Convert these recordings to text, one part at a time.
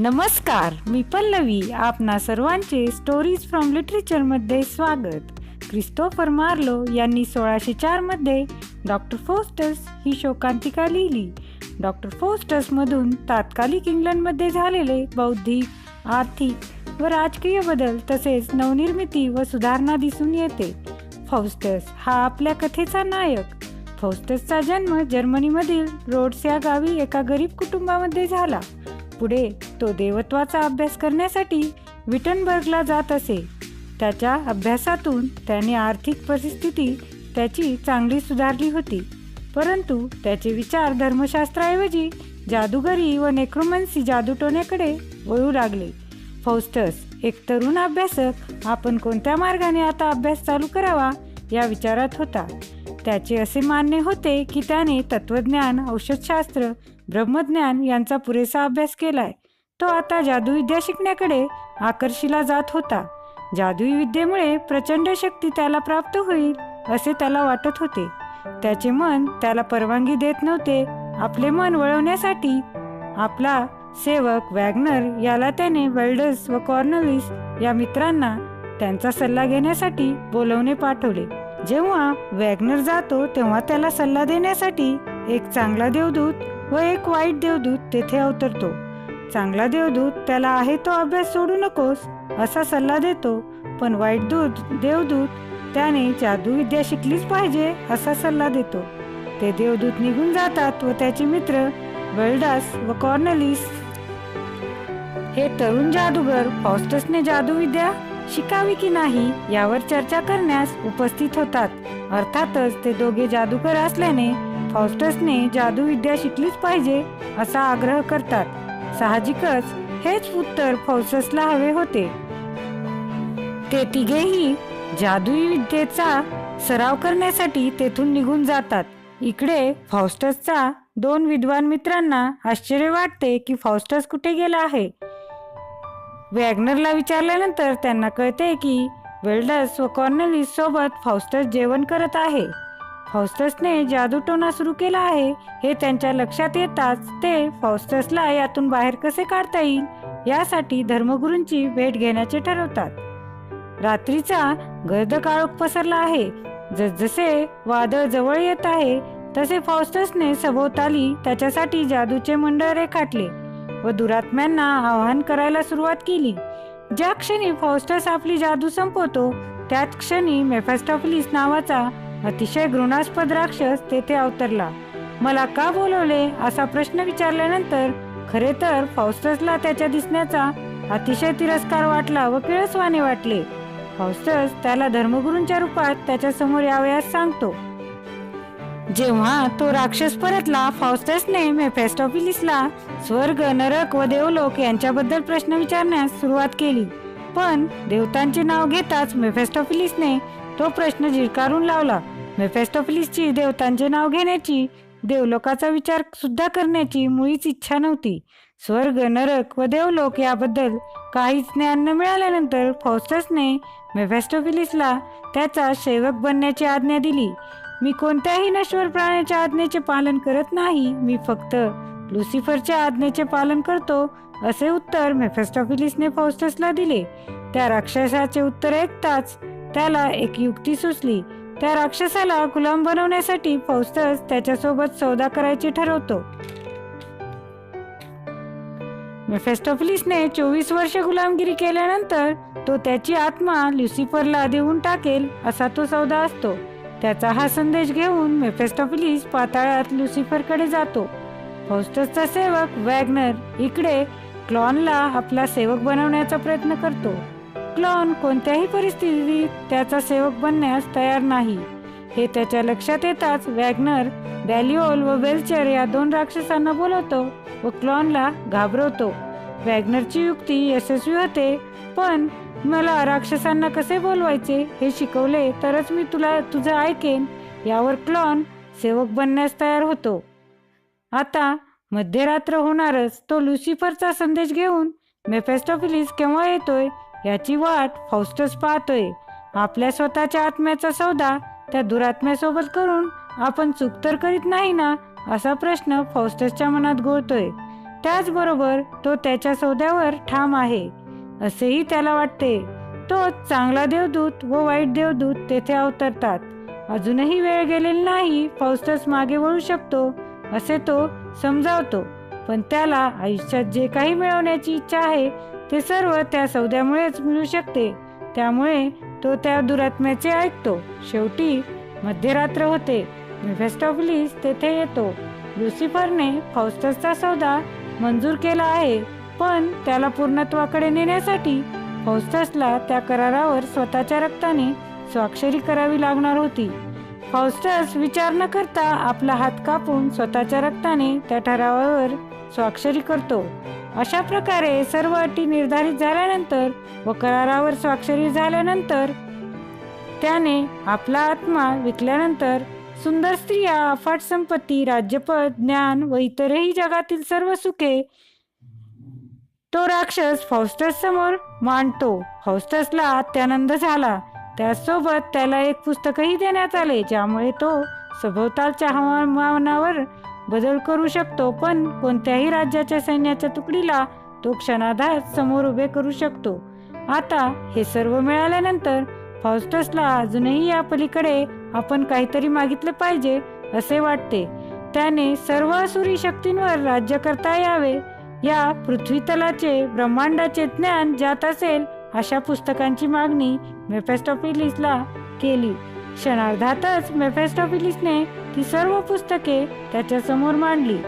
नमस्कार मी पल्लवी आपणा सर्वांचे स्टोरीज फ्रॉम लिटरेचरमध्ये स्वागत. क्रिस्टोफर मार्लो यांनी सोळाशे चारमध्ये डॉक्टर फोस्टस ही शोकांतिका लिहिली. डॉक्टर फोस्टसमधून तात्कालिक इंग्लंडमध्ये झालेले बौद्धिक आर्थिक व राजकीय बदल तसेच नवनिर्मिती व सुधारणा दिसून येते. फौस्टस हा आपल्या कथेचा नायक. फौस्टसचा जन्म जर्मनीमधील रोड्स या गावी एका गरीब कुटुंबामध्ये झाला. पुढे तो देवत्वाचा अभ्यास करण्यासाठी विटनबर्गला जात असे. त्याच्या अभ्यासातून त्याने आर्थिक परिस्थिती त्याची चांगली सुधारली होती. परंतु त्याचे विचार धर्मशास्त्राऐवजी जादूगरी व नेक्रोमन्सी जादूटोण्याकडे वळू लागले. फौस्टस एक तरुण अभ्यासक आपण कोणत्या मार्गाने आता अभ्यास चालू करावा या विचारात होता. त्याचे असे मानणे होते की त्याने तत्वज्ञान औषधशास्त्र ब्रह्मज्ञान यांचा पुरेसा अभ्यास केलाय. तो आता जादूविद्या शिकण्याकडे आकर्षिला जात होता. जादुई विद्येमुळे प्रचंड शक्ती त्याला प्राप्त होईल असे त्याला वाटत होते. त्याचे मन त्याला परवानगी देत नव्हते. आपले मन वळवण्यासाठी आपला सेवक वॅगनर याला त्याने वेल्डर्स व कॉर्नलिस या मित्रांना त्यांचा सल्ला घेण्यासाठी बोलवणे पाठवले. जेव्हा वॅगनर जातो तेव्हा त्याला सल्ला देण्यासाठी एक चांगला देवदूत व एक वाईट देवदूत तेथे अवतरतो. चांगला देवदूत त्याला आहे तो अभ्यास सोडू नकोस असा सल्ला देतो. पण वाईट दूत देवदूत त्याने जादूविद्या शिकलीच पाहिजे असा सल्ला देतो. ते देवदूत निघून जातात व त्याचे मित्र वेल्डास व कॉर्नलिस. हे तरुण जादूगर फॉस्टसने जादूविद्या शिकावी की नाही यावर चर्चा करण्यास उपस्थित होतात. अर्थातच ते दोघे जादूकर असल्याने फॉस्टसने जादूविद्या शिकलीच पाहिजे असा आग्रह करतात. साहजिकच हेच उत्तर फौससला हवे होते. ते तिघेही जादुई विद्येचा सराव करण्यासाठी तेथून निघून जातात. इकडे फॉस्टसचा दोन विद्वान मित्रांना आश्चर्य वाटते की फॉस्टस कुठे गेला आहे? वॅग्नरला विचारल्यानंतर त्यांना कळते की वेल्डस व कॉर्नेलिस सोबत जेवण करत आहे. फाउस्टसने जादूटोना सुरू केला आहे हे त्यांच्या लक्षात येताच ते फाउस्टसला यातून बाहेर कसे काढता येईल यासाठी धर्मगुरूंची भेट घेण्याचे ठरवतात. रात्रीचा गर्द काळोख पसरला आहे. जसजसे वादळ जवळ येत आहे तसे फाउस्टसने सभोवताली त्याच्यासाठी जादूचे मंडळ रेखाटले. व दुरात्म्यांना आवाहन करायला सुरुवात केली. ज्या क्षणी फॉस्टस आपली जादू संपवतो त्याच क्षणी मेफेस्टॉफिलिस नावाचा अतिशय घृणास्पद राक्षस तेथे अवतरला. मला का बोलवले? असा प्रश्न विचारल्यानंतर खरे तर फॉस्टसला त्याच्या दिसण्याचा अतिशय तिरस्कार वाटला व किळसवाने वाटले. फॉस्टस त्याला धर्मगुरूंच्या रूपात त्याच्यासमोर यावयास सांगतो जेव्हा तो राक्षस परतला फाउस्टसने मेफेस्टॉफिलिसला स्वर्ग नरक व देवलोक यांच्याबद्दल प्रश्न विचारण्यास सुरुवात केली. पण देवतांचे नाव घेताच मेफेस्टॉफिलिसने तो प्रश्न झिडकारून लावला. मेफेस्टॉफिलिसची देवतांचे नाव घेण्याची देवलोकाचा विचार सुद्धा करण्याची मुळीच इच्छा नव्हती. स्वर्ग नरक व देवलोक याबद्दल काहीच ज्ञान न मिळाल्यानंतर फॉस्टसने मेफेस्टोफिलिसला त्याचा सेवक बनण्याची आज्ञा दिली. मी कोणत्याही नश्वर प्राण्याच्या आज्ञेचे पालन करत नाही. मी फक्त लुसिफरच्या आज्ञेचे पालन करतो असे उत्तर मेफेस्टॉफिलिसने फौस्टसला दिले. त्या राक्षसाचे उत्तर ऐकताच त्याला एक युक्ती सुचली. त्या राक्षसाला गुलाम बनवण्यासाठी फौस्टस त्याच्यासोबत सौदा करायचे ठरवतो. मेफेस्टॉफिलिसने चोवीस वर्ष गुलामगिरी केल्यानंतर तो त्याची आत्मा लुसिफरला देऊन टाकेल असा तो सौदा असतो. त्याचा हा संदेश घेऊन मेफेस्टोफिलिस पाताळात लुसिफरकडे जातो. फौस्टसचा सेवक वॅगनर इकडे क्लॉनला आपला सेवक बनवण्याचा प्रयत्न करतो. क्लॉन कोणत्याही परिस्थितीत त्याचा सेवक बनण्यास तयार नाही. हे त्याच्या लक्षात येताच वॅगनर बॅलिओल व वेल्चर या दोन राक्षसांना बोलवतो व क्लॉनला घाबरवतो. वॅगनरची युक्ती यशस्वी होते पण मला राक्षसांना कसे बोलवायचे हे शिकवले तरच मी तुला तुझं ऐकेन. यावर क्लॉन सेवक बनण्यास तयार होतो. आता मध्यरात्र होणारच. तो लुसिफरचा संदेश घेऊन मेफेस्टोफिलिस केव्हा येतोय याची वाट फौस्टस पाहतोय. आपल्या स्वतःच्या आत्म्याचा सौदा त्या दुरात्म्यासोबत करून आपण चूक तर करीत नाही ना असा प्रश्न फौस्टसच्या मनात गोळतोय त्याचबरोबर तो त्याच्या सौद्यावर ठाम आहे. असेही त्याला वाटते. तो चांगला देवदूत व वाईट देवदूत तेथे अवतरतात. अजूनही वेळ गेलेली नाही फौस्टस मागे वळू शकतो असे तो समजावतो. पण त्याला आयुष्यात जे काही मिळवण्याची इच्छा आहे ते सर्व त्या सौद्यामुळेच मिळू शकते. त्यामुळे तो त्या दुरात्म्याचे ऐकतो. शेवटी मध्यरात्र होते. मेफेस्टॉफिलिस तेथे येतो. लुसिफरने फौस्टसचा सौदा मंजूर केला आहे. पण त्याला पूर्णत्वाकडे नेण्यासाठी फौस्टसला त्या करारावर स्वतःच्या रक्ताने स्वाक्षरी करावी लागणार होती. फौस्टस विचार न करता आपला हात कापून स्वतःच्या रक्ताने त्या ठरावावर स्वाक्षरी करतो. अशा प्रकारे सर्व अटी निर्धारित झाल्यानंतर व करारावर स्वाक्षरी झाल्यानंतर त्याने आपला आत्मा विकल्यानंतर सुंदर स्त्रिया अफाट संपत्ती राज्यपद ज्ञान व इतरही जगातील सर्व सुखे तो राक्षस फौस्टस समोर मांडतो. फौस्टसला अत्यानंद झाला. त्याचसोबत त्याला एक पुस्तकही देण्यात आले ज्यामुळे तो सभोवतालच्या हवामानावर बदल करू शकतो पण कोणत्याही राज्याच्या सैन्याच्या तुकडीला तो क्षणाधार समोर उभे करू शकतो. आता हे सर्व मिळाल्यानंतर फॉस्टसला अजूनही या पलीकडे आपण काहीतरी मागितले पाहिजे असे वाटते. त्याने सर्व असुरी शक्तींवर राज्य करता यावे या पृथ्वीतलाचे ब्रह्मांडाचे ज्ञान ज्यात असेल अशा पुस्तकांची मागणी मेफेस्टॉपिलिसला केली. क्षणार्धातच मेफेस्टॉपिलिसने ती सर्व पुस्तके त्याच्यासमोर मांडली.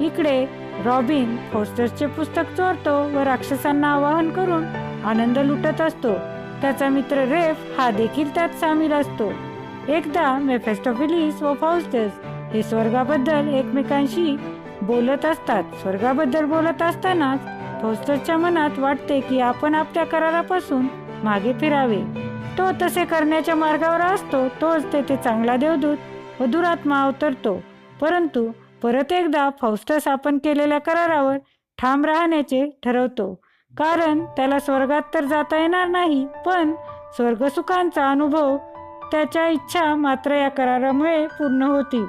इकडे रॉबिन फोस्टर्सचे पुस्तक चोरतो व राक्षसांना आवाहन करून आनंद लुटत असतो. त्याचा मित्र रेफ हा देखील त्यात सामील असतो. एकदा मेफेस्टॉपिलिस व फाउस्टस हे स्वर्गाबद्दल एकमेकांशी बोलत असतात. स्वर्गाबद्दल बोलत असतानाच फौस्टसच्या मनात वाटते की आपण आपल्या करारापासून मागे फिरावे. तो तसे करण्याच्या मार्गावर असतो तोच तेथे चांगला देवदूत व दुरात्मा अवतरतो. परंतु परत एकदा फौस्टर आपण केलेल्या करारावर ठाम राहण्याचे ठरवतो. कारण त्याला स्वर्गात तर जाता येणार नाही पण स्वर्गसुखांचा अनुभव त्याच्या इच्छा मात्र या करारामुळे पूर्ण होतील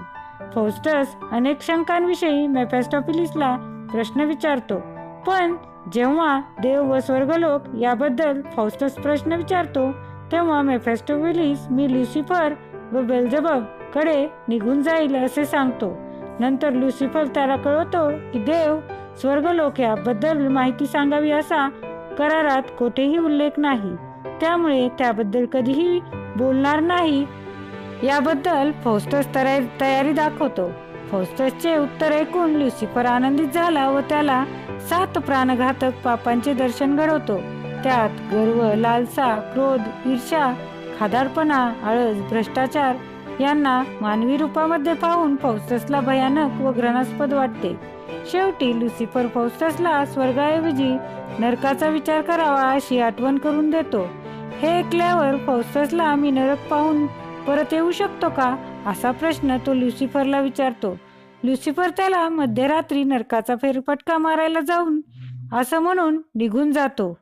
फौस्टस अनेक शंकांविषयी मेफेस्टोपिलिसला प्रश्न विचारतो. पण जेव्हा देव व स्वर्गलोक याबद्दल फौस्टस प्रश्न विचारतो तेव्हा मेफेस्टोविलिस मी लुसिफर व बेल्झबबकडे निघून जाईल असे सांगतो. नंतर लुसिफर त्याला कळवतो की देव स्वर्गलोक याबद्दल माहिती सांगावी असा करारात कोठेही उल्लेख नाही. त्यामुळे त्याबद्दल कधीही बोलणार नाही याबद्दल फौस्टस तयारी तयारी दाखवतो. फौस्टसचे उत्तर ऐकून लुसिफर आनंदित झाला व त्याला सात प्राणघातक पापांचे दर्शन घडवतो. त्यात गर्व लालसा क्रोध ईर्षा खादारपणा आळस भ्रष्टाचार यांना मानवी रूपामध्ये पाहून फौस्टसला भयानक व घृणास्पद वाटते. शेवटी लुसिफर फौस्टसला स्वर्गाऐवजी नरकाचा विचार करावा अशी आठवण करून देतो. हे ऐकल्यावर फौस्टसला मी नरक पाहून परत येऊ शकतो का? असा प्रश्न तो लुसिफरला विचारतो. लुसिफर त्याला मध्यरात्री नरकाचा फेरफटका मारायला जाऊन असं म्हणून निघून जातो.